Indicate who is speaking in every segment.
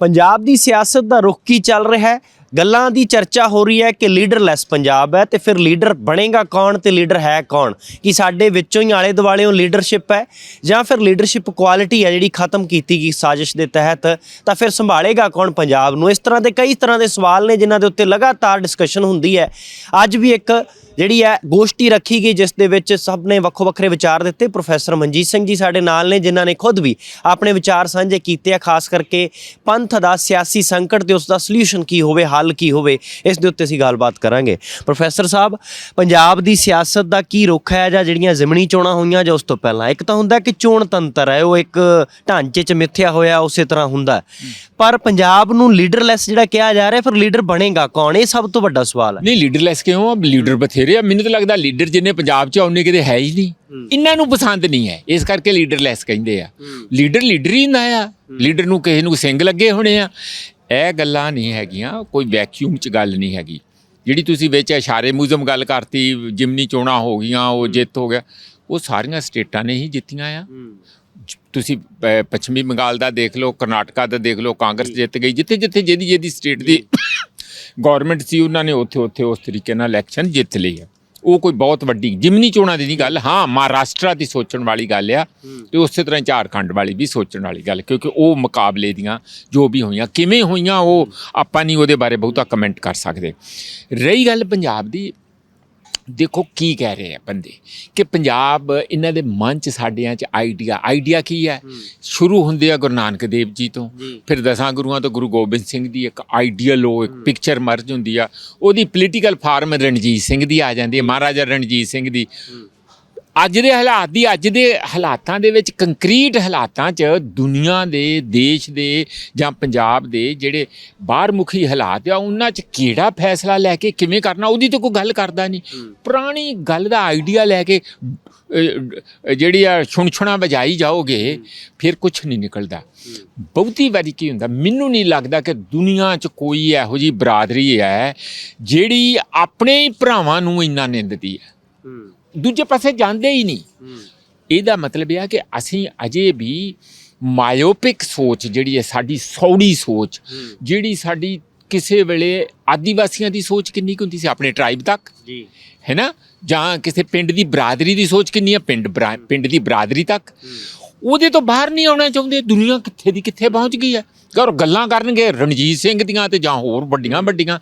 Speaker 1: ਪੰਜਾਬ ਦੀ ਸਿਆਸਤ ਦਾ ਰੁਖ ਕੀ ਚੱਲ ਰਿਹਾ ਹੈ? ਗੱਲਾਂ ਦੀ ਚਰਚਾ ਹੋ ਰਹੀ ਹੈ ਕਿ ਲੀਡਰਲੈਸ ਪੰਜਾਬ ਹੈ ਤੇ ਫਿਰ ਲੀਡਰ ਬਣੇਗਾ ਕੌਣ ਤੇ ਲੀਡਰ ਹੈ ਕੌਣ? ਕਿ ਸਾਡੇ ਵਿੱਚੋਂ ਹੀ ਆਲੇ ਦੁਆਲੇੋਂ ਲੀਡਰਸ਼ਿਪ ਹੈ ਜਾਂ ਫਿਰ ਲੀਡਰਸ਼ਿਪ ਕੁਆਲਿਟੀ ਹੈ ਜਿਹੜੀ ਖਤਮ ਕੀਤੀ ਗਈ ਸਾਜ਼ਿਸ਼ ਦੇ ਤਹਿਤ ਤਾਂ ਫਿਰ ਸੰਭਾਲੇਗਾ ਕੌਣ ਪੰਜਾਬ ਨੂੰ? ਇਸ ਤਰ੍ਹਾਂ ਦੇ ਕਈ ਤਰ੍ਹਾਂ ਦੇ ਸਵਾਲ ਨੇ ਜਿਨ੍ਹਾਂ ਦੇ ਉੱਤੇ ਲਗਾਤਾਰ ਡਿਸਕਸ਼ਨ ਹੁੰਦੀ ਹੈ। ਅੱਜ ਵੀ ਇੱਕ ਜਿਹੜੀ ਹੈ ਗੋਸ਼ਟੀ ਰੱਖੀ ਗਈ ਜਿਸ ਦੇ ਵਿੱਚ ਸਭ ਨੇ ਵੱਖੋ ਵੱਖਰੇ ਵਿਚਾਰ ਦਿੱਤੇ। ਪ੍ਰੋਫੈਸਰ ਮਨਜੀਤ ਸਿੰਘ ਜੀ ਸਾਡੇ ਨਾਲ ਨੇ, ਜਿਨ੍ਹਾਂ ਨੇ ਖੁਦ ਵੀ ਆਪਣੇ ਵਿਚਾਰ ਸਾਂਝੇ ਕੀਤੇ ਆ, ਖਾਸ ਕਰਕੇ ਪੰਥ ਦਾ ਸਿਆਸੀ ਸੰਕਟ ਤੇ ਉਸ ਦਾ ਸੋਲੂਸ਼ਨ ਕੀ ਹੋਵੇ ਹੱਲ ਕੀ ਹੋਵੇ ਇਸ ਦੇ ਉੱਤੇ ਅਸੀਂ ਗੱਲਬਾਤ ਕਰਾਂਗੇ। ਪ੍ਰੋਫੈਸਰ ਸਾਹਿਬ ਪੰਜਾਬ ਦੀ ਸਿਆਸਤ ਦਾ ਕੀ ਰੁਖ ਹੈ ਜਾਂ ਜਿਹੜੀਆਂ ਜ਼ਿਮਣੀ ਚੋਣਾਂ ਹੋਈਆਂ ਜਾਂ ਉਸ ਤੋਂ ਪਹਿਲਾਂ? ਇੱਕ ਤਾਂ ਹੁੰਦਾ ਕਿ ਚੋਣ ਤੰਤਰ ਹੈ ਉਹ ਇੱਕ ਢਾਂਚੇ 'ਚ ਮਿੱਥਿਆ ਹੋਇਆ ਉਸੇ ਤਰ੍ਹਾਂ ਹੁੰਦਾ। ਪਰ ਪੰਜਾਬ ਨੂੰ ਲੀਡਰਲੈਸ ਜਿਹੜਾ ਕਿਹਾ ਜਾ ਰਿਹਾ ਫਿਰ ਲੀਡਰ ਬਣੇਗਾ ਕੌਣ? ਇਹ ਸਭ ਤੋਂ ਵੱਡਾ ਸਵਾਲ ਹੈ।
Speaker 2: ਨਹੀਂ ਲੀਡਰਲੈਸ ਕਿਉਂ ਆ? ਲੀਡਰ ਬਥੇਰੇ ਆ। ਮੈਨੂੰ ਤਾਂ ਲੱਗਦਾ ਲੀਡਰ ਜਿੰਨੇ ਪੰਜਾਬ 'ਚ ਆਉਣੇ ਕਿਤੇ ਹੈ ਹੀ ਨਹੀਂ। ਇਹਨਾਂ ਨੂੰ ਪਸੰਦ ਨਹੀਂ ਹੈ। ਇਸ ਕਰਕੇ ਲੀਡਰਲੈਸ ਕਹਿੰਦੇ ਆ। ਲੀਡਰ ਲੀਡਰ ਹੀ ਹੁੰਦਾ ਆ ਲੀਡਰ ਨੂੰ ਕਿਸੇ ਨੂੰ ਸਿੰਘ ਲੱਗੇ ਹੋਣੇ ਆ। ਇਹ ਗੱਲਾਂ ਨਹੀਂ ਹੈਗੀਆਂ ਕੋਈ ਵੈਕਿਊਮ 'ਚ ਗੱਲ ਨਹੀਂ ਹੈਗੀ। ਜਿਹੜੀ ਤੁਸੀਂ ਵਿੱਚ ਇਸ਼ਾਰੇ ਮੁਜ਼ਮ ਗੱਲ ਕਰਤੀ ਜਿਮਨੀ ਚੋਣਾਂ ਹੋ ਗਈਆਂ ਉਹ ਜਿੱਤ ਹੋ ਗਿਆ ਉਹ ਸਾਰੀਆਂ ਸਟੇਟਾਂ ਨੇ ਹੀ ਜਿੱਤੀਆਂ ਆ। ਤੁਸੀਂ ਪੱਛਮੀ ਬੰਗਾਲ ਦਾ ਦੇਖ ਲਓ ਕਰਨਾਟਕਾ ਦਾ ਦੇਖ ਲਓ ਕਾਂਗਰਸ ਜਿੱਤ ਗਈ ਜਿੱਥੇ ਜਿੱਥੇ ਜਿਹਦੀ ਜਿਹਦੀ ਸਟੇਟ ਦੀ ਗਵਰਨਮੈਂਟ ਸੀ ਉਹਨਾਂ ਨੇ ਉੱਥੇ ਉੱਥੇ ਉਸ ਤਰੀਕੇ ਨਾਲ ਇਲੈਕਸ਼ਨ ਜਿੱਤ ਲਈ ਆ। ਉਹ ਕੋਈ ਬਹੁਤ ਵੱਡੀ ਜਿਮਨੀ ਚੋਣਾਂ ਦੀ ਨਹੀਂ ਗੱਲ ਹਾਂ ਮਹਾਰਾਸ਼ਟਰ ਦੀ ਸੋਚਣ ਵਾਲੀ ਗੱਲ ਆ ਤੇ ਉਸੇ ਤਰ੍ਹਾਂ ਝਾਰਖੰਡ ਵਾਲੀ ਵੀ ਸੋਚਣ ਵਾਲੀ ਗੱਲ ਕਿਉਂਕਿ ਉਹ ਮੁਕਾਬਲੇ ਦੀਆਂ ਜੋ ਵੀ ਹੋਈਆਂ ਕਿਵੇਂ ਹੋਈਆਂ ਉਹ ਆਪਾਂ ਨਹੀਂ ਉਹਦੇ ਬਾਰੇ ਬਹੁਤਾ ਕਮੈਂਟ ਕਰ ਸਕਦੇ। ਰਹੀ ਗੱਲ ਪੰਜਾਬ ਦੀ ਦੇਖੋ ਕੀ ਕਹਿ ਰਹੇ ਆ ਬੰਦੇ ਕਿ ਪੰਜਾਬ ਇਹਨਾਂ ਦੇ ਮਨ ਚ ਸਾਡਿਆਂ ਚ ਆਈਡੀਆ ਆਈਡੀਆ ਕੀ ਹੈ? ਸ਼ੁਰੂ ਹੁੰਦੇ ਆ ਗੁਰੂ ਨਾਨਕ ਦੇਵ ਜੀ ਤੋਂ। ਫਿਰ ਦਸਾਂ ਗੁਰੂਆਂ ਤੋਂ ਗੁਰੂ ਗੋਬਿੰਦ ਸਿੰਘ ਦੀ ਇੱਕ ਆਈਡੀਅਲ ਉਹ ਇੱਕ ਪਿਕਚਰ ਮਰਜ ਹੁੰਦੀ ਆ ਉਹਦੀ ਪੋਲੀਟੀਕਲ ਫਾਰਮ ਰਣਜੀਤ ਸਿੰਘ ਦੀ ਆ ਜਾਂਦੀ ਹੈ ਮਹਾਰਾਜਾ ਰਣਜੀਤ ਸਿੰਘ ਦੀ। ਅੱਜ ਦੇ ਹਾਲਾਤ ਦੀ ਅੱਜ ਦੇ ਹਾਲਾਤਾਂ ਦੇ ਵਿੱਚ ਕੰਕਰੀਟ ਹਾਲਾਤਾਂ 'ਚ ਦੁਨੀਆ ਦੇ ਦੇਸ਼ ਦੇ ਜਾਂ ਪੰਜਾਬ ਦੇ ਜਿਹੜੇ ਬਾਹਰਮੁਖੀ ਹਾਲਾਤ ਆ ਉਹਨਾਂ 'ਚ ਕਿਹੜਾ ਫੈਸਲਾ ਲੈ ਕੇ ਕਿਵੇਂ ਕਰਨਾ ਉਹਦੀ ਤਾਂ ਕੋਈ ਗੱਲ ਕਰਦਾ ਨਹੀਂ। ਪੁਰਾਣੀ ਗੱਲ ਦਾ ਆਈਡੀਆ ਲੈ ਕੇ ਜਿਹੜੀ ਆ ਛੁਣਛੁਣਾ ਵਜਾਈ ਜਾਓਗੇ ਫਿਰ ਕੁਝ ਨਹੀਂ ਨਿਕਲਦਾ। ਬਹੁਤੀ ਵਾਰੀ ਕੀ ਹੁੰਦਾ ਮੈਨੂੰ ਨਹੀਂ ਲੱਗਦਾ ਕਿ ਦੁਨੀਆ 'ਚ ਕੋਈ ਇਹੋ ਜੀ ਬਰਾਦਰੀ ਹੈ ਜਿਹੜੀ ਆਪਣੇ ਹੀ ਭਰਾਵਾਂ ਨੂੰ ਇੰਨਾ ਨਿੰਦਦੀ ਹੈ। ਦੂਜੇ ਪਾਸੇ ਜਾਂਦੇ ਹੀ ਨਹੀਂ। ਇਹਦਾ ਮਤਲਬ ਇਹ ਆ ਕਿ ਅਸੀਂ ਅਜੇ ਵੀ ਮਾਇਓਪਿਕ ਸੋਚ ਜਿਹੜੀ ਹੈ ਸਾਡੀ ਸੌੜੀ ਸੋਚ ਜਿਹੜੀ ਸਾਡੀ ਕਿਸੇ ਵੇਲੇ ਆਦੀਵਾਸੀਆਂ ਦੀ ਸੋਚ ਕਿੰਨੀ ਕੁ ਹੁੰਦੀ ਸੀ ਆਪਣੇ ਟ੍ਰਾਈਬ ਤੱਕ
Speaker 1: ਜੀ।
Speaker 2: ਹੈ ਨਾ? ਜਾਂ ਕਿਸੇ ਪਿੰਡ ਦੀ ਬਰਾਦਰੀ ਦੀ ਸੋਚ ਕਿੰਨੀ ਹੈ ਪਿੰਡ ਪਿੰਡ ਦੀ ਬਰਾਦਰੀ ਤੱਕ। ਉਹਦੇ ਤੋਂ ਬਾਹਰ ਨਹੀਂ ਆਉਣਾ ਚਾਹੁੰਦੇ ਦੁਨੀਆ ਕਿੱਥੇ ਦੀ ਕਿੱਥੇ ਪਹੁੰਚ ਗਈ ਹੈ? ਔਰ ਗੱਲਾਂ ਕਰਨਗੇ ਰਣਜੀਤ ਸਿੰਘ ਦੀਆਂ ਤੇ ਜਾਂ ਹੋਰ ਵੱਡੀਆਂ ਵੱਡੀਆਂ।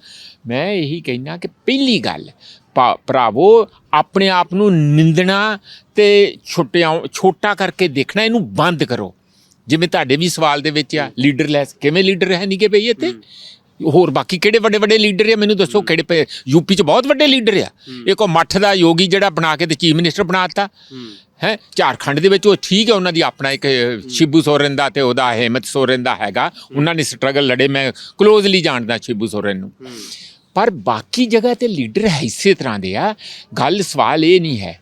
Speaker 2: ਮੈਂ ਇਹੀ ਕਹਿਣਾ ਕਿ ਪਹਿਲੀ ਗੱਲ, ਭਾ- ਭਰਾਵੋ, ਆਪਣੇ ਆਪ ਨੂੰ ਨਿੰਦਣਾ ਤੇ ਛੋਟਿਆਂ, ਛੋਟਾ ਕਰਕੇ ਦੇਖਣਾ, ਇਹਨੂੰ ਬੰਦ ਕਰੋ। ਜਿਵੇਂ ਤੁਹਾਡੇ ਵੀ ਸਵਾਲ ਦੇ ਵਿੱਚ ਆ, ਲੀਡਰਲੈਸ ਕਿਵੇਂ ਲੀਡਰ ਹੈ ਨਹੀਂ ਕਿ ਭਈ ਇੱਥੇ? ਹੋਰ ਬਾਕੀ ਕਿਹੜੇ ਵੱਡੇ ਵੱਡੇ ਲੀਡਰ ਆ? ਮੈਨੂੰ ਦੱਸੋ ਕਿਹੜੇ ਪ- ਯੂਪੀ 'ਚ ਬਹੁਤ ਵੱਡੇ ਲੀਡਰ ਆ। ਇੱਕ ਉਹ ਮੱਠ ਦਾ ਯੋਗੀ ਜਿਹੜਾ ਬਣਾ ਕੇ ਤੇ ਚੀਫ ਮਿਨਿਸਟਰ ਬਣਾਤਾ। ਹੈ। ਝਾਰਖੰਡ ਦੇ ਵਿੱਚ ਉਹ ਠੀਕ ਹੈ ਉਹਨਾਂ ਦੀ ਆਪਣਾ ਇੱਕ ਸ਼ਿਬੂ ਸੋਰੇਨ ਦਾ ਤੇ ਉਹਦਾ ਹਿੰਮਤ ਸੋਰੇਨ ਦਾ ਹੈਗਾ। ਉਹਨਾਂ ਨੇ ਸਟਰਗਲ ਲੜੇ ਮੈਂ ਕਲੋਜ਼ਲੀ ਜਾਣਦਾ ਸ਼ਿਬੂ ਸੋਰੇਨ ਨੂੰ। ਪਰ ਬਾਕੀ ਜਗ੍ਹਾ ਤੇ ਲੀਡਰ ਇਸੇ ਤਰ੍ਹਾਂ ਦੇ ਆ। ਗੱਲ ਸਵਾਲ ਇਹ ਨਹੀਂ ਹੈ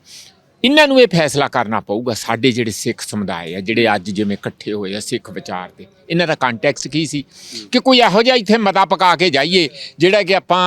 Speaker 2: ਇਹਨਾਂ ਨੂੰ ਇਹ ਫੈਸਲਾ ਕਰਨਾ ਪਊਗਾ ਸਾਡੇ ਜਿਹੜੇ ਸਿੱਖ ਸਮੁਦਾਇ ਆ ਜਿਹੜੇ ਅੱਜ ਜਿਵੇਂ ਇਕੱਠੇ ਹੋਏ ਆ ਸਿੱਖ ਵਿਚਾਰ ਤੇ ਇਹਨਾਂ ਦਾ ਕੰਟੈਕਸਟ ਕੀ ਸੀ ਕਿ ਕੋਈ ਇਹੋ ਜਿਹਾ ਇੱਥੇ ਮਤਾ ਪਕਾ ਕੇ ਜਾਈਏ ਜਿਹੜਾ ਕਿ ਆਪਾਂ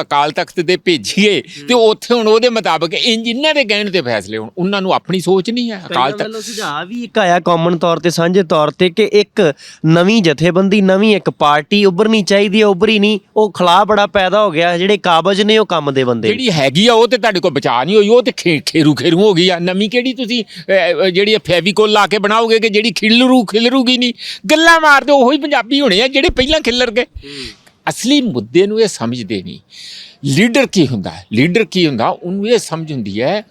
Speaker 2: ਅਕਾਲ ਤਖਤ ਤੇ ਭੇਜੀਏ ਤੇ ਉੱਥੇ ਹੁਣ ਉਹਦੇ ਮੁਤਾਬਕ ਇਹਨਾਂ ਦੇ ਕਹਿਣ ਤੇ ਫੈਸਲੇ ਹੋਣ ਉਹਨਾਂ ਨੂੰ ਆਪਣੀ ਸੋਚ ਨਹੀਂ ਹੈ ਅਕਾਲ
Speaker 1: ਕਾਲ
Speaker 2: ਤਖਤ
Speaker 1: ਵੱਲੋਂ ਸੁਝਾਅ ਵੀ ਇੱਕ ਆਇਆ ਕਾਮਨ ਤੌਰ ਤੇ ਸਾਂਝੇ ਤੌਰ ਤੇ ਕਿ ਇੱਕ ਨਵੀਂ ਜਥੇਬੰਦੀ ਨਵੀਂ ਇੱਕ ਪਾਰਟੀ ਉੱਭਰਨੀ ਚਾਹੀਦੀ ਹੈ ਉੱਭਰੀ ਨਹੀਂ ਉਹ ਖਲਾ ਬੜਾ ਪੈਦਾ ਹੋ ਗਿਆ ਜਿਹੜੇ ਕਾਬਜ ਨੇ ਉਹ ਕੰਮ ਦੇ ਬੰਦੇ।
Speaker 2: ਜਿਹੜੀ ਹੈਗੀ ਆ ਉਹ ਤੇ ਤੁਹਾਡੇ ਕੋਲ ਬਚਾ ਨਹੀਂ ਹੋਈ ਉਹ ਤੇ ਖੇ- ਖੇਰੂ ਖੇਰੂ ਹੋ ਗਈ ਆ? ਨਵੀਂ ਕਿਹੜੀ ਤੁਸੀਂ ਅਹ, ਅਹ, ਜਿਹੜੀ ਫੈਵੀਕੋਲ ਲਾ ਕੇ ਬਣਾਓਗੇ ਕਿ ਜਿਹੜੀ ਖਿਲਰੂ ਖਿਲਰੂਗੀ ਨਹੀਂ? ਗੱਲਾਂ ਮਾਰਦੇ ਉਹੀ ਪੰਜਾਬੀ ਹੋਣੇ ਆ ਜਿਹੜੇ ਪਹਿਲਾਂ ਖਿਲਰ ਗਏ। ਅਸਲੀ ਮੁੱਦੇ ਨੂੰ ਇਹ ਸਮਝਦੇ ਨਹੀਂ। ਲੀਡਰ ਕੀ ਹੁੰਦਾ? ਹੈ ਲੀਡਰ ਕੀ ਹੁੰਦਾ? ਉਹਨੂੰ ਇਹ ਸਮਝ ਹੁੰਦੀ ਹੈ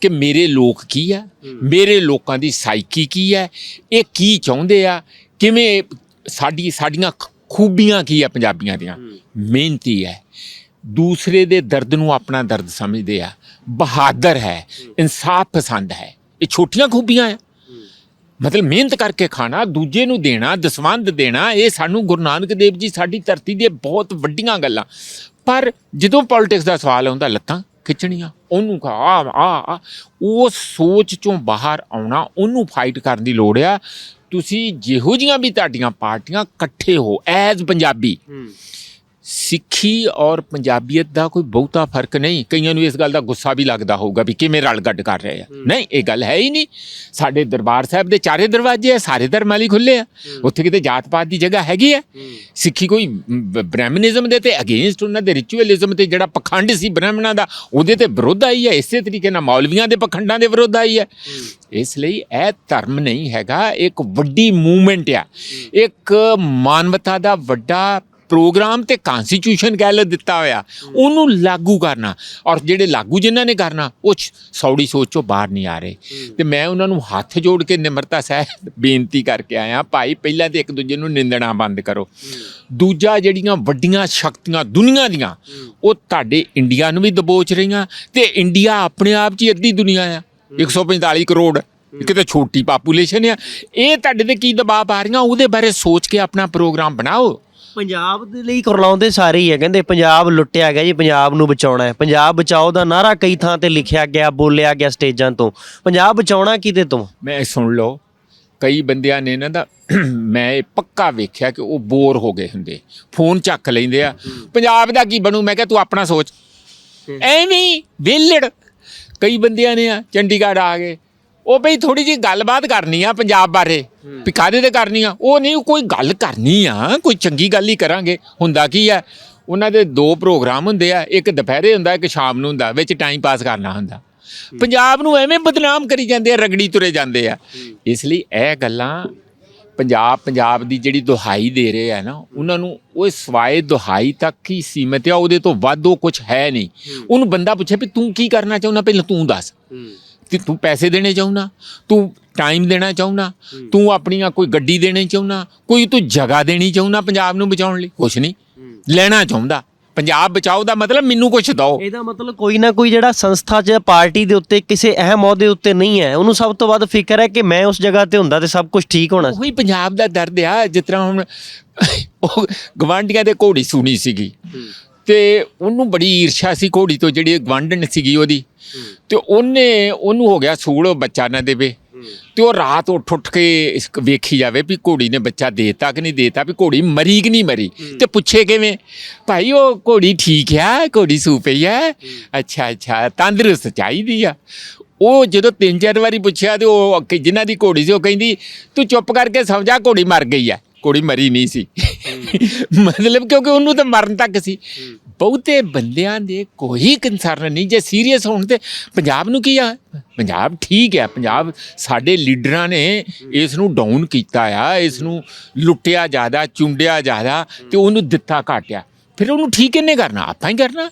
Speaker 2: ਕਿ ਮੇਰੇ ਲੋਕ ਕੀ ਆ? ਮੇਰੇ ਲੋਕਾਂ ਦੀ ਸਾਈਕੀ ਕੀ ਹੈ ਇਹ ਕੀ ਚਾਹੁੰਦੇ ਆ? ਕਿਵੇਂ ਸਾਡੀ ਸਾਡੀਆਂ ਖ- ਖੂਬੀਆਂ ਕੀ ਆ ਪੰਜਾਬੀਆਂ ਦੀਆਂ? ਮਿਹਨਤੀ ਹੈ। ਦੂਸਰੇ ਦੇ ਦਰਦ ਨੂੰ ਆਪਣਾ ਦਰਦ ਸਮਝਦੇ ਆ, ਬਹਾਦਰ ਹੈ, ਇਨਸਾਫ ਪਸੰਦ ਹੈ, ਇਹ ਛੋਟੀਆਂ ਖੂਬੀਆਂ ਆ। ਮਤਲਬ ਮਿਹਨਤ ਕਰਕੇ ਖਾਣਾ, ਦੂਜੇ ਨੂੰ ਦੇਣਾ ਦਸਵੰਦ ਦੇਣਾ, ਇਹ ਸਾਨੂੰ ਗੁਰੂ ਨਾਨਕ ਦੇਵ ਜੀ ਸਾਡੀ ਧਰਤੀ ਦੇ ਬਹੁਤ ਵੱਡੀਆਂ ਗੱਲਾਂ। ਪਰ ਜਦੋਂ ਪੋਲਿਟਿਕਸ ਦਾ ਸਵਾਲ ਆਉਂਦਾ, ਲੱਤਾਂ ਖਿੱਚਣੀਆਂ, ਉਹਨੂੰ ਆ ਆ ਆ, ਉਹ ਸੋਚ ਚੋਂ ਬਾਹਰ ਆਉਣਾ, ਉਹਨੂੰ ਫਾਈਟ ਕਰਨ ਦੀ ਲੋੜ ਆ। ਤੁਸੀਂ ਜਿਹੋ ਜੀਆਂ ਵੀ ਤੁਹਾਡੀਆਂ ਪਾਰਟੀਆਂ ਇਕੱਠੇ ਹੋ ਐਜ਼ ਪੰਜਾਬੀ। ਸਿੱਖੀ ਔਰ ਪੰਜਾਬੀਅਤ ਦਾ ਕੋਈ ਬਹੁਤਾ ਫ਼ਰਕ ਨਹੀਂ। ਕਈਆਂ ਨੂੰ ਇਸ ਗੱਲ ਦਾ ਗੁੱਸਾ ਵੀ ਲੱਗਦਾ ਹੋਊਗਾ ਵੀ ਕਿਵੇਂ ਰਲ ਗੱਡ ਕਰ ਰਹੇ ਆ। ਨਹੀਂ ਇਹ ਗੱਲ ਹੈ ਹੀ ਨਹੀਂ। ਸਾਡੇ ਦਰਬਾਰ ਸਾਹਿਬ ਦੇ ਚਾਰੇ ਦਰਵਾਜ਼ੇ ਆ ਸਾਰੇ ਧਰਮਾਂ ਲਈ ਖੁੱਲੇ ਆ। ਉੱਥੇ ਕਿਤੇ ਜਾਤ ਪਾਤ ਦੀ ਜਗ੍ਹਾ ਹੈਗੀ ਆ। ਸਿੱਖੀ ਕੋਈ ਬ੍ਰਾਹਮਣਿਜ਼ਮ ਦੇ ਤੇ ਅਗੇਂਸਟ ਉਹਨਾਂ ਦੇ ਰਿਚੁਅਲਿਜ਼ਮ ਤੇ ਜਿਹੜਾ ਪਖੰਡ ਸੀ ਬ੍ਰਾਹਮਣਾਂ ਦਾ ਉਹਦੇ ਤੇ ਵਿਰੋਧ ਆਈ ਹੈ ਇਸੇ ਤਰੀਕੇ ਨਾਲ ਮੌਲਵੀਆਂ ਦੇ ਪਖੰਡਾਂ ਦੇ ਵਿਰੋਧ ਆਈ ਹੈ। ਇਸ ਲਈ ਇਹ ਧਰਮ ਨਹੀਂ ਹੈਗਾ ਇੱਕ ਵੱਡੀ ਮੂਵਮੈਂਟ ਆ। ਇੱਕ ਮਾਨਵਤਾ ਦਾ ਵੱਡਾ ਪ੍ਰੋਗਰਾਮ ਤੇ ਕਨਸਟੀਟਿਊਸ਼ਨ ਕਹਿ ਲੋ ਦਿੱਤਾ ਹੋਇਆ। ਉਹਨੂੰ ਲਾਗੂ ਕਰਨਾ। ਔਰ ਜਿਹੜੇ ਲਾਗੂ ਜਿਨ੍ਹਾਂ ਨੇ ਕਰਨਾ ਉਹ ਸੌੜੀ ਸੋਚ ਚੋਂ ਬਾਹਰ ਨਹੀਂ ਆ ਰਹੇ। ਤੇ ਮੈਂ ਉਹਨਾਂ ਨੂੰ ਹੱਥ ਜੋੜ ਕੇ ਨਿਮਰਤਾ ਸਹਿਤ ਬੇਨਤੀ ਕਰਕੇ ਆਇਆ ਭਾਈ ਪਹਿਲਾਂ ਤੇ ਇੱਕ ਦੂਜੇ ਨੂੰ ਨਿੰਦਣਾ ਬੰਦ ਕਰੋ। ਦੂਜਾ ਜਿਹੜੀਆਂ ਵੱਡੀਆਂ ਸ਼ਕਤੀਆਂ ਦੁਨੀਆ ਦੀਆਂ ਉਹ ਤੁਹਾਡੇ ਇੰਡੀਆ ਨੂੰ ਵੀ ਦਬੋਚ ਰਹੀਆਂ ਤੇ ਇੰਡੀਆ ਆਪਣੇ ਆਪ 'ਚ ਹੀ ਅੱਧੀ ਦੁਨੀਆ ਆ। 145 ਕਰੋੜ ਕਿਤੇ ਛੋਟੀ ਪਾਪੂਲੇਸ਼ਨ ਆ। ਇਹ ਤੁਹਾਡੇ ਤੇ ਕੀ ਦਬਾਅ ਪਾ ਰਹੀਆਂ? ਉਹਦੇ ਬਾਰੇ ਸੋਚ ਕੇ ਆਪਣਾ ਪ੍ਰੋਗਰਾਮ ਬਣਾਓ।
Speaker 1: ਪੰਜਾਬ ਦੇ ਲਈ ਕਰਲਾਉਂਦੇ ਸਾਰੇ ਹੀ ਹੈ ਕਹਿੰਦੇ ਪੰਜਾਬ ਲੁੱਟਿਆ ਗਿਆ ਜੀ ਪੰਜਾਬ ਨੂੰ ਬਚਾਉਣਾ ਹੈ। ਪੰਜਾਬ ਬਚਾਓ ਦਾ ਨਾਰਾ ਕਈ ਥਾਂ ਤੇ ਲਿਖਿਆ ਗਿਆ ਬੋਲਿਆ ਗਿਆ ਸਟੇਜਾਂ ਤੋਂ। ਪੰਜਾਬ ਬਚਾਉਣਾ ਕਿਤੇ ਤੋਂ?
Speaker 2: ਮੈਂ ਸੁਣ ਲਓ ਕਈ ਬੰਦਿਆਂ ਨੇ ਇਹਨਾਂ ਦਾ ਮੈਂ ਇਹ ਪੱਕਾ ਵੇਖਿਆ ਕਿ ਉਹ ਬੋਰ ਹੋ ਗਏ ਹੁੰਦੇ। ਫੋਨ ਚੱਕ ਲੈਂਦੇ ਆ ਪੰਜਾਬ ਦਾ ਕੀ ਬਣੂ? ਮੈਂ ਕਿਹਾ ਤੂੰ ਆਪਣਾ ਸੋਚ। ਐਵੇਂ ਹੀ ਵਿਹਲੜ ਕਈ ਬੰਦਿਆਂ ਨੇ ਆ ਚੰਡੀਗੜ੍ਹ ਆ ਗਏ। ਉਹ ਬਈ ਥੋੜੀ ਜੀ ਗੱਲਬਾਤ ਕਰਨੀ ਆ ਪੰਜਾਬ ਬਾਰੇ ਵੀ ਕਾਹਦੇ ਤੇ ਕਰਨੀ ਆ? ਉਹ ਨਹੀਂ ਕੋਈ ਗੱਲ ਕਰਨੀ ਆ ਕੋਈ ਚੰਗੀ ਗੱਲ ਹੀ ਕਰਾਂਗੇ। ਹੁੰਦਾ ਕੀ ਆ? ਉਹਨਾਂ ਦੇ ਦੋ ਪ੍ਰੋਗਰਾਮ ਹੁੰਦੇ ਆ ਇੱਕ ਦੁਪਹਿਰੇ ਹੁੰਦਾ ਇੱਕ ਸ਼ਾਮ ਨੂੰ ਹੁੰਦਾ ਵਿੱਚ ਟਾਈਮ ਪਾਸ ਕਰਨਾ ਹੁੰਦਾ। ਪੰਜਾਬ ਨੂੰ ਐਵੇਂ ਬਦਨਾਮ ਕਰੀ ਜਾਂਦੇ ਆ ਰਗੜੀ ਤੁਰੇ ਜਾਂਦੇ ਆ। ਇਸ ਲਈ ਇਹ ਗੱਲਾਂ ਪੰਜਾਬ ਪੰਜਾਬ ਦੀ ਜਿਹੜੀ ਦੁਹਾਈ ਦੇ ਰਹੇ ਆ ਨਾ ਉਹਨਾਂ ਨੂੰ ਉਹ ਸਵਾਏ ਦੁਹਾਈ ਤੱਕ ਹੀ ਸੀਮਿਤ ਆ ਉਹਦੇ ਤੋਂ ਵੱਧ ਉਹ ਕੁਝ ਹੈ ਨਹੀਂ। ਉਹਨੂੰ ਬੰਦਾ ਪੁੱਛੇ ਵੀ ਤੂੰ ਕੀ ਕਰਨਾ ਚਾਹੁੰਦਾ? ਪਹਿਲਾਂ ਤੂੰ ਦੱਸ। ਕਿ ਤੂੰ ਪੈਸੇ ਦੇਣੇ ਚਾਹੁੰਦਾ ਤੂੰ ਟਾਈਮ ਦੇਣਾ ਚਾਹੁੰਦਾ ਤੂੰ ਆਪਣੀਆਂ ਕੋਈ ਗੱਡੀ ਦੇਣੀ ਚਾਹੁੰਦਾ ਕੋਈ ਤੂੰ ਜਗ੍ਹਾ ਦੇਣੀ ਚਾਹੁੰਦਾ ਪੰਜਾਬ ਨੂੰ ਬਚਾਉਣ ਲਈ? ਕੁਛ ਨਹੀਂ। ਲੈਣਾ ਚਾਹੁੰਦਾ। ਪੰਜਾਬ ਬਚਾਓ ਦਾ ਮਤਲਬ ਮੈਨੂੰ ਕੁਛ ਦਿਓ।
Speaker 1: ਇਹਦਾ ਮਤਲਬ ਕੋਈ ਨਾ ਕੋਈ ਜਿਹੜਾ ਸੰਸਥਾ 'ਚ ਪਾਰਟੀ ਦੇ ਉੱਤੇ ਕਿਸੇ ਅਹਿਮ ਅਹੁਦੇ ਉੱਤੇ ਨਹੀਂ ਹੈ। ਉਹਨੂੰ ਸਭ ਤੋਂ ਵੱਧ ਫਿਕਰ ਹੈ ਕਿ ਮੈਂ ਉਸ ਜਗ੍ਹਾ ਤੇ ਹੁੰਦਾ ਤੇ ਸਭ ਕੁਝ ਠੀਕ ਹੋਣਾ ਸੀ।
Speaker 2: ਉਹੀ ਪੰਜਾਬ ਦਾ ਦਰਦ ਆ ਜਿਸ ਤਰ੍ਹਾਂ ਹੁਣ ਉਹ ਗਵਾਂਡੀਆਂ ਦੇ ਘੋੜੀ ਸੁਣੀ ਸੀਗੀ। ਤੇ ਉਹਨੂੰ ਬੜੀ ਈਰਸ਼ਾ ਸੀ ਘੋੜੀ ਤੋਂ ਜਿਹੜੀ ਗਵਾਂਡਣ ਸੀਗੀ ਉਹਦੀ। ਤੇ ਉਹਨੇ ਉਹਨੂੰ ਹੋ ਗਿਆ ਸੂਲ ਬੱਚਾ ਨਾ ਦੇਵੇ। ਤੇ ਉਹ ਰਾਤ ਉੱਠ ਉੱਠ ਕੇ ਇਸ ਵੇਖੀ ਜਾਵੇ ਵੀ ਘੋੜੀ ਨੇ ਬੱਚਾ ਦੇਤਾ ਕਿ ਨਹੀਂ ਦੇਤਾ ਵੀ ਘੋੜੀ ਮਰੀ ਕਿ ਨਹੀਂ ਮਰੀ। ਤੇ ਪੁੱਛੇ ਕਿਵੇਂ ਭਾਈ ਉਹ ਘੋੜੀ ਠੀਕ ਆ? ਘੋੜੀ ਸੂ ਪਈ ਆ? ਅੱਛਾ ਅੱਛਾ ਤੰਦਰੁਸਤ ਚਾਹੀਦੀ ਆ। ਉਹ ਜਦੋਂ ਤਿੰਨ ਚਾਰ ਵਾਰੀ ਪੁੱਛਿਆ ਤੇ ਉਹ ਜਿਨ੍ਹਾਂ ਦੀ ਘੋੜੀ ਸੀ ਉਹ ਕਹਿੰਦੀ ਤੂੰ ਚੁੱਪ ਕਰਕੇ ਸਮਝਾ ਘੋੜੀ ਮਰ ਗਈ ਆ। ਘੋੜੀ ਮਰੀ ਨਹੀਂ ਸੀ। ਮਤਲਬ ਕਿਉਂਕਿ ਉਹਨੂੰ ਤਾਂ ਮਰਨ ਤੱਕ ਸੀ। ਬਹੁਤੇ ਬੰਦਿਆਂ ਦੇ ਕੋਈ ਕੰਸਰਨ ਨਹੀਂ। ਜੇ ਸੀਰੀਅਸ ਹੋਣ ਤੇ ਪੰਜਾਬ ਨੂੰ ਕੀ ਆ? ਪੰਜਾਬ ਠੀਕ ਹੈ ਪੰਜਾਬ ਸਾਡੇ ਲੀਡਰਾਂ ਨੇ ਇਸ ਨੂੰ ਡਾਊਨ ਕੀਤਾ ਆ। ਇਸ ਨੂੰ ਲੁੱਟਿਆ ਜ਼ਿਆਦਾ, ਚੁੰਡਿਆ ਜ਼ਿਆਦਾ ਤੇ ਉਹਨੂੰ ਦਿੱਤਾ ਘਾਟਿਆ। ਫਿਰ ਉਹਨੂੰ ਠੀਕ ਕਿੰਨੇ ਕਰਨਾ? ਆਪਾਂ ਹੀ ਕਰਨਾ।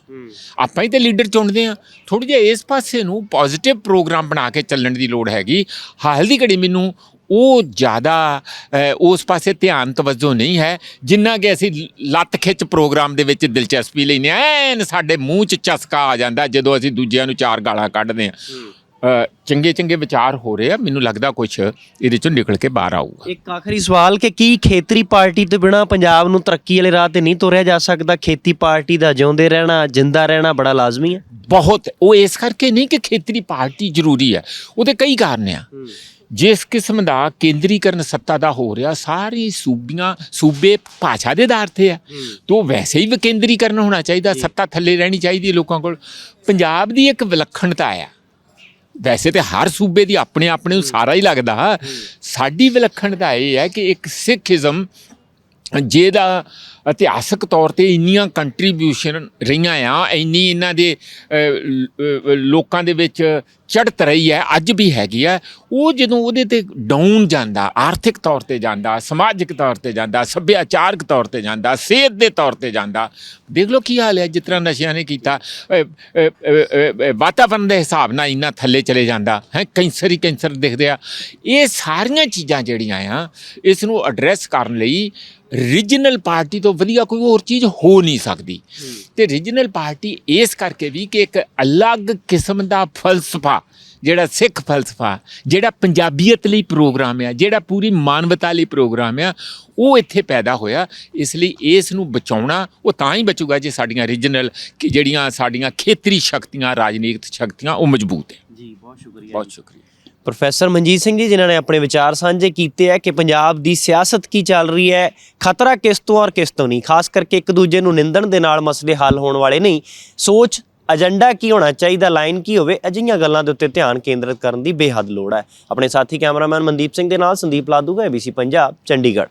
Speaker 2: ਆਪਾਂ ਹੀ ਤੇ ਲੀਡਰ ਚੁਣਦੇ ਆ। ਥੋੜੀ ਜਿਹੀ ਇਸ ਪਾਸੇ ਨੂੰ ਪੋਜ਼ਿਟਿਵ ਪ੍ਰੋਗਰਾਮ ਬਣਾ ਕੇ ਚੱਲਣ ਦੀ ਲੋੜ ਹੈਗੀ। ਹਾਲ ਦੀ ਘੜੀ ਮੈਨੂੰ ਉਹ ਜ਼ਿਆਦਾ ਉਸ ਪਾਸੇ ਧਿਆਨ ਤਵੱਜੋ ਨਹੀਂ ਹੈ ਜਿੰਨਾ ਕਿ ਅਸੀਂ ਲੱਤ ਖਿੱਚ ਪ੍ਰੋਗਰਾਮ ਦੇ ਵਿੱਚ ਦਿਲਚਸਪੀ ਲੈਨੇ ਐਨ ਸਾਡੇ ਮੂੰਹ 'ਚ ਚਸਕਾ ਆ ਜਾਂਦਾ ਜਦੋਂ ਅਸੀਂ ਦੂਜਿਆਂ ਨੂੰ ਚਾਰ ਗਾਲਾਂ ਕੱਢਦੇ ਆ ਚੰਗੇ ਚੰਗੇ ਵਿਚਾਰ ਹੋ ਰਹੇ ਆ ਮੈਨੂੰ ਲੱਗਦਾ ਕੁਝ ਇਹਦੇ ਚੋਂ ਨਿਕਲ ਕੇ ਬਾਹਰ ਆਊਗਾ।
Speaker 1: ਇੱਕ ਆਖਰੀ ਸਵਾਲ ਕਿ ਕੀ ਖੇਤਰੀ ਪਾਰਟੀ ਤੋਂ ਬਿਨਾ ਪੰਜਾਬ ਨੂੰ ਤਰੱਕੀ ਵਾਲੇ ਰਾਹ ਤੇ ਨਹੀਂ ਤੋਰਿਆ ਜਾ ਸਕਦਾ? ਖੇਤੀ ਪਾਰਟੀ ਦਾ ਜਿਉਂਦੇ ਰਹਿਣਾ ਜਿੰਦਾ ਰਹਿਣਾ ਬੜਾ ਲਾਜ਼ਮੀ ਹੈ।
Speaker 2: ਬਹੁਤ ਉਹ ਇਸ ਕਰਕੇ ਨਹੀਂ ਕਿ ਖੇਤਰੀ ਪਾਰਟੀ ਜ਼ਰੂਰੀ ਹੈ ਉਹਦੇ ਕਈ ਕਾਰਨ ਆ। ਜਿਸ ਕਿਸਮ ਦਾ ਕੇਂਦਰੀਕਰਨ ਸੱਤਾ ਦਾ ਹੋ ਰਿਹਾ ਸਾਰੀ ਸੂਬੀਆਂ ਸੂਬੇ ਭਾਸ਼ਾ ਦੇ ਆਧਾਰ ਤੇ ਆ। ਤੋਂ ਵੈਸੇ ਹੀ ਵਿਕੇਂਦਰੀਕਰਨ ਹੋਣਾ ਚਾਹੀਦਾ ਸੱਤਾ ਥੱਲੇ ਰਹਿਣੀ ਚਾਹੀਦੀ ਹੈ ਲੋਕਾਂ ਕੋਲ। ਪੰਜਾਬ ਦੀ ਇੱਕ ਵਿਲੱਖਣਤਾ ਆ। ਵੈਸੇ ਤੇ ਹਰ ਸੂਬੇ ਦੀ ਆਪਣੇ ਆਪਣੇ ਨੂੰ ਸਾਰਾ ਹੀ ਲੱਗਦਾ। ਸਾਡੀ ਵਿਲੱਖਣਤਾ ਇਹ ਹੈ ਕਿ ਇੱਕ ਸਿੱਖੀਜ਼ਮ ਜਿਹਦਾ ਇਤਿਹਾਸਕ ਤੌਰ ਤੇ ਇੰਨੀਆਂ ਕੰਟਰੀਬਿਊਸ਼ਨ ਰਹੀਆਂ ਆ ਇੰਨੀ ਇਹਨਾਂ ਦੇ ਲੋਕਾਂ ਦੇ ਵਿੱਚ ਚੜ੍ਹਤ ਰਹੀ ਹੈ ਅੱਜ ਵੀ ਹੈਗੀ ਆ ਉਹ ਜਦੋਂ ਉਹਦੇ ਤੇ ਡਾਊਨ ਜਾਂਦਾ ਆਰਥਿਕ ਤੌਰ ਤੇ ਜਾਂਦਾ ਸਮਾਜਿਕ ਤੌਰ ਤੇ ਜਾਂਦਾ ਸੱਭਿਆਚਾਰਕ ਤੌਰ ਤੇ ਜਾਂਦਾ ਸਿਹਤ ਦੇ ਤੌਰ ਤੇ ਜਾਂਦਾ ਦੇਖ ਲਓ ਕੀ ਹਾਲ ਹੈ ਜਿਸ ਤਰ੍ਹਾਂ ਨਸ਼ਿਆਂ ਨੇ ਕੀਤਾ ਅ, ਵਾਤਾਵਰਣ ਦੇ ਹਿਸਾਬ ਨਾਲ ਇੰਨਾ ਥੱਲੇ ਚਲੇ ਜਾਂਦਾ ਹੈ ਕੈਂਸਰ ਹੀ ਕੈਂਸਰ ਦੇਖਦੇ ਆ। ਇਹ ਸਾਰੀਆਂ ਚੀਜ਼ਾਂ ਜਿਹੜੀਆਂ ਆ ਇਸ ਨੂੰ ਐਡਰੈਸ ਕਰਨ ਲਈ ਰੀਜਨਲ ਪਾਰਟੀ ਤੋਂ ਵਧੀਆ ਕੋਈ ਹੋਰ ਚੀਜ਼ ਹੋ ਨਹੀਂ ਸਕਦੀ। ਤੇ ਰੀਜਨਲ ਪਾਰਟੀ ਇਸ ਕਰਕੇ ਵੀ ਕਿ ਇੱਕ ਅਲੱਗ ਕਿਸਮ ਦਾ ਫਲਸਫਾ ਜਿਹੜਾ ਸਿੱਖ ਫਲਸਫਾ ਜਿਹੜਾ ਪੰਜਾਬੀਅਤ ਲਈ ਪ੍ਰੋਗਰਾਮ ਆ ਜਿਹੜਾ ਪੂਰੀ ਮਾਨਵਤਾ ਲਈ ਪ੍ਰੋਗਰਾਮ ਆ ਉਹ ਇੱਥੇ ਪੈਦਾ ਹੋਇਆ। ਇਸ ਲਈ ਇਸ ਨੂੰ ਬਚਾਉਣਾ ਉਹ ਤਾਂ ਹੀ ਬਚੂਗਾ ਜੇ ਸਾਡੀਆਂ ਰੀਜਨਲ ਜਿਹੜੀਆਂ ਸਾਡੀਆਂ ਖੇਤਰੀ ਸ਼ਕਤੀਆਂ ਰਾਜਨੀਤਿਕ ਸ਼ਕਤੀਆਂ ਉਹ ਮਜ਼ਬੂਤ ਹੈ।
Speaker 1: ਜੀ ਬਹੁਤ ਸ਼ੁਕਰੀਆ
Speaker 2: ਬਹੁਤ ਸ਼ੁਕਰੀਆ।
Speaker 1: ਪ੍ਰੋਫੈਸਰ ਮਨਜੀਤ ਸਿੰਘ ਜੀ, ਜਿਨ੍ਹਾਂ ਨੇ ਆਪਣੇ ਵਿਚਾਰ ਸਾਂਝੇ ਕੀਤੇ ਹੈ ਕਿ ਪੰਜਾਬ ਦੀ ਸਿਆਸਤ ਕੀ ਚੱਲ ਰਹੀ ਹੈ, ਖਤਰਾ ਕਿਸ ਤੋਂ ਔਰ ਕਿਸ ਤੋਂ ਨਹੀਂ? ਖਾਸ ਕਰਕੇ ਇੱਕ ਦੂਜੇ ਨੂੰ ਨਿੰਦਣ ਦੇ ਨਾਲ ਮਸਲੇ ਹੱਲ ਹੋਣ ਵਾਲੇ ਨਹੀਂ। ਸੋਚ, ਏਜੰਡਾ ਕੀ ਹੋਣਾ ਚਾਹੀਦਾ, ਲਾਈਨ ਕੀ ਹੋਵੇ, ਅਜਿਹੀਆਂ ਗੱਲਾਂ ਦੇ ਉੱਤੇ ਧਿਆਨ ਕੇਂਦਰਿਤ ਕਰਨ ਦੀ ਬੇਹੱਦ ਲੋੜ ਹੈ। ਆਪਣੇ ਸਾਥੀ ਕੈਮਰਾਮੈਨ ਮਨਦੀਪ ਸਿੰਘ ਦੇ ਨਾਲ ਸੰਦੀਪ ਲਾਦੂਗਾ ABC ਪੰਜਾਬ, ਚੰਡੀਗੜ੍ਹ।